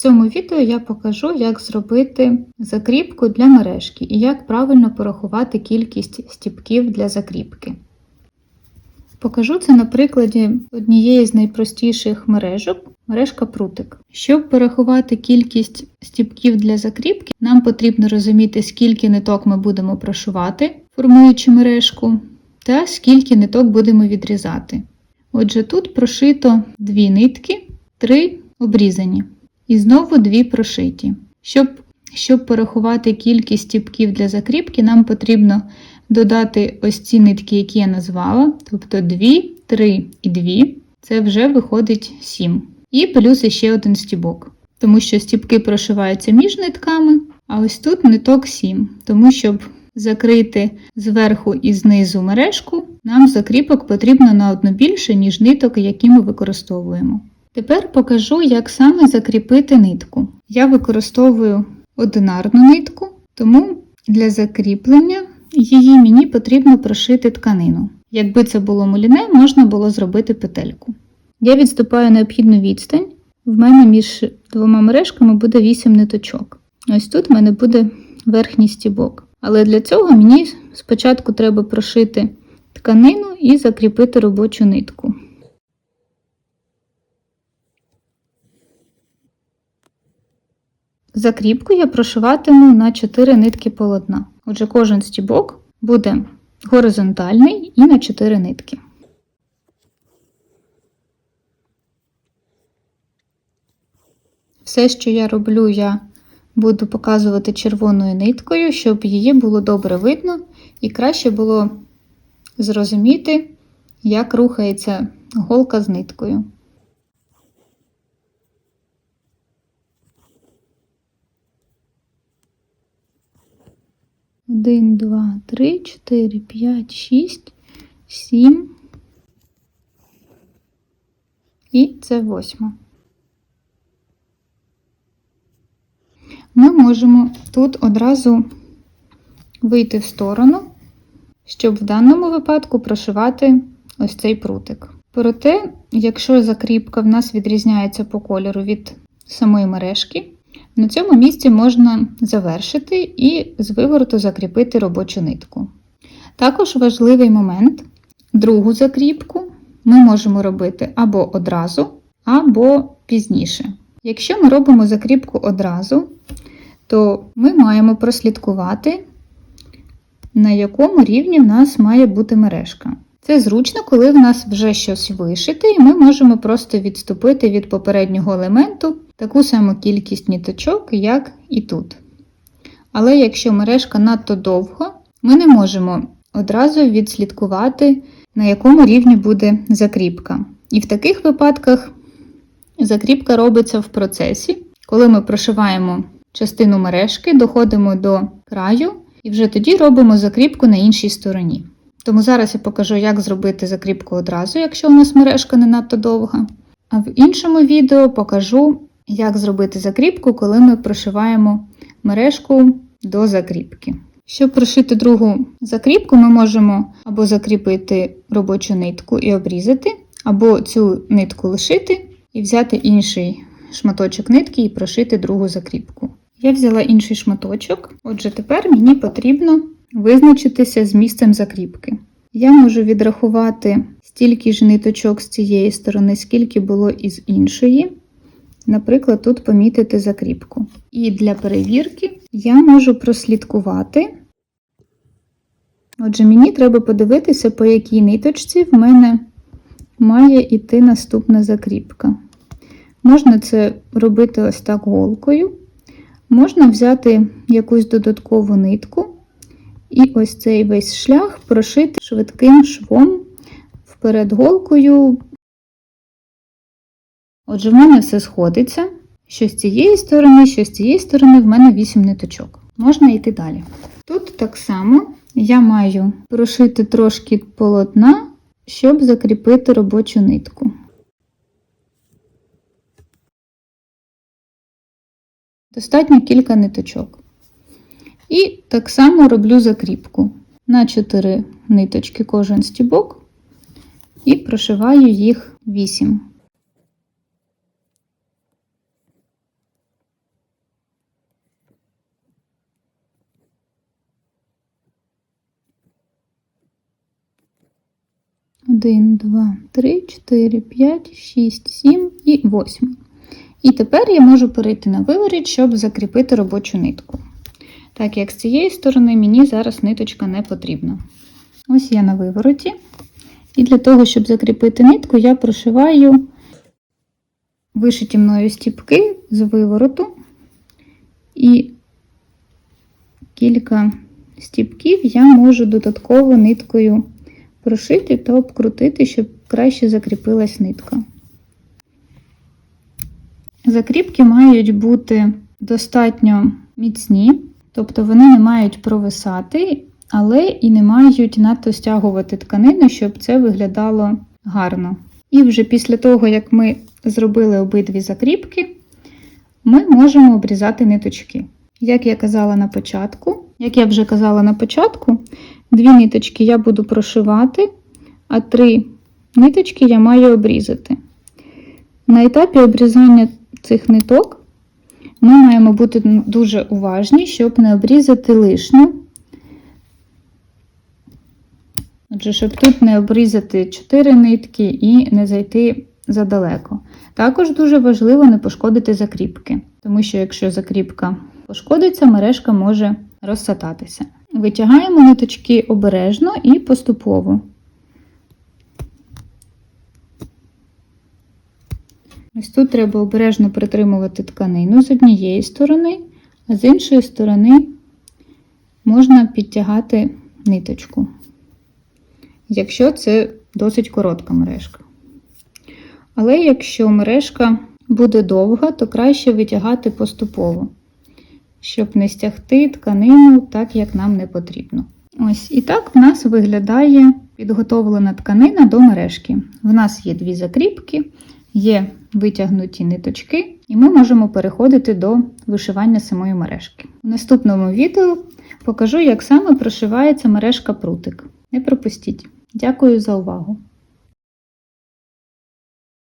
цьому відео я покажу, як зробити закріпку для мережки і як правильно порахувати кількість стіпків для закріпки. Покажу це на прикладі однієї з найпростіших мережок мережка прутик. Щоб порахувати кількість стіпків для закріпки, нам потрібно розуміти, скільки ниток ми будемо прошивати, формуючи мережку, та скільки ниток будемо відрізати. Отже, тут прошито дві нитки, три обрізані. І знову дві прошиті. Щоб, щоб порахувати кількість стіпків для закріпки, нам потрібно додати ось ці нитки, які я назвала, тобто 2, 3 і 2, це вже виходить 7. І плюс ще один стібок, тому що стібки прошиваються між нитками, а ось тут ниток 7, тому щоб закрити зверху і знизу мережку, нам закріпок потрібно на одну більше, ніж ниток, які ми використовуємо. Тепер покажу, як саме закріпити нитку. Я використовую одинарну нитку, тому для закріплення її мені потрібно прошити тканину. Якби це було муліне, можна було зробити петельку. Я відступаю необхідну відстань. В мене між двома мережками буде 8 ниточок. Ось тут в мене буде верхній стібок. Але для цього мені спочатку треба прошити тканину і закріпити робочу нитку. Закріпку я прошиватиму на 4 нитки полотна. Отже, кожен стібок буде горизонтальний і на 4 нитки. Все, що я роблю, я буду показувати червоною ниткою, щоб її було добре видно і краще було зрозуміти, як рухається голка з ниткою. Один, два, три, чотири, п'ять, шість, сім. І це восьма. Ми можемо тут одразу вийти в сторону, щоб в даному випадку прошивати ось цей прутик. Проте, якщо закріпка в нас відрізняється по кольору від самої мережки, на цьому місці можна завершити і з вивороту закріпити робочу нитку. Також важливий момент: другу закріпку ми можемо робити або одразу, або пізніше. Якщо ми робимо закріпку одразу, то ми маємо прослідкувати, на якому рівні в нас має бути мережка. Це зручно, коли в нас вже щось вишите, і ми можемо просто відступити від попереднього елементу таку саму кількість ніточок, як і тут. Але якщо мережка надто довго, ми не можемо одразу відслідкувати, на якому рівні буде закріпка. І в таких випадках закріпка робиться в процесі, коли ми прошиваємо частину мережки, доходимо до краю і вже тоді робимо закріпку на іншій стороні. Тому зараз я покажу, як зробити закріпку одразу, якщо у нас мережка не надто довга. А в іншому відео покажу, як зробити закріпку, коли ми прошиваємо мережку до закріпки. Щоб прошити другу закріпку, ми можемо або закріпити робочу нитку і обрізати, або цю нитку лишити і взяти інший шматочок нитки і прошити другу закріпку. Я взяла інший шматочок, отже, тепер мені потрібно визначитися з місцем закріпки. Я можу відрахувати стільки ж ниточок з цієї сторони, скільки було із іншої. Наприклад, тут помітити закріпку. І для перевірки я можу прослідкувати. Отже, мені треба подивитися, по якій ниточці в мене має йти наступна закріпка. Можна це робити ось так голкою. Можна взяти якусь додаткову нитку і ось цей весь шлях прошити швидким швом вперед голкою. Отже, в мене все сходиться. Що з цієї сторони, що з цієї сторони, в мене 8 ниточок. Можна йти далі. Тут так само я маю прошити трошки полотна, щоб закріпити робочу нитку. Достатньо кілька ниточок. І так само роблю закріпку на 4 ниточки кожен стібок і прошиваю їх 8. Один, два, три, чотири, п'ять, шість, сім і восьм. І тепер я можу перейти на виворіт, щоб закріпити робочу нитку. Так як з цієї сторони мені зараз ниточка не потрібна. Ось я на вивороті. І для того, щоб закріпити нитку, я прошиваю вишиті мною стіпки з вивороту і кілька стіпків я можу додатково ниткою прошити та обкрутити, щоб краще закріпилась нитка. Закріпки мають бути достатньо міцні, тобто вони не мають провисати, але і не мають надто стягувати тканину, щоб це виглядало гарно. І вже після того, як ми зробили обидві закріпки, ми можемо обрізати ниточки. Як я казала на початку, як я вже казала на початку, дві ниточки я буду прошивати, а три ниточки я маю обрізати. На етапі обрізання цих ниток ми маємо бути дуже уважні, щоб не обрізати лишню. Отже, щоб тут не обрізати 4 нитки і не зайти задалеко. Також дуже важливо не пошкодити закріпки, тому що якщо закріпка пошкодиться, мережка може розсататися. Витягаємо ниточки обережно і поступово. Ось тут треба обережно притримувати тканину з однієї сторони, а з іншої сторони можна підтягати ниточку, якщо це досить коротка мережка. Але якщо мережка буде довга, то краще витягати поступово, щоб не стягти тканину так, як нам не потрібно. Ось і так в нас виглядає підготовлена тканина до мережки. В нас є дві закріпки, є витягнуті ниточки, і ми можемо переходити до вишивання самої мережки. У наступному відео покажу, як саме прошивається мережка прутик. Не пропустіть! Дякую за увагу!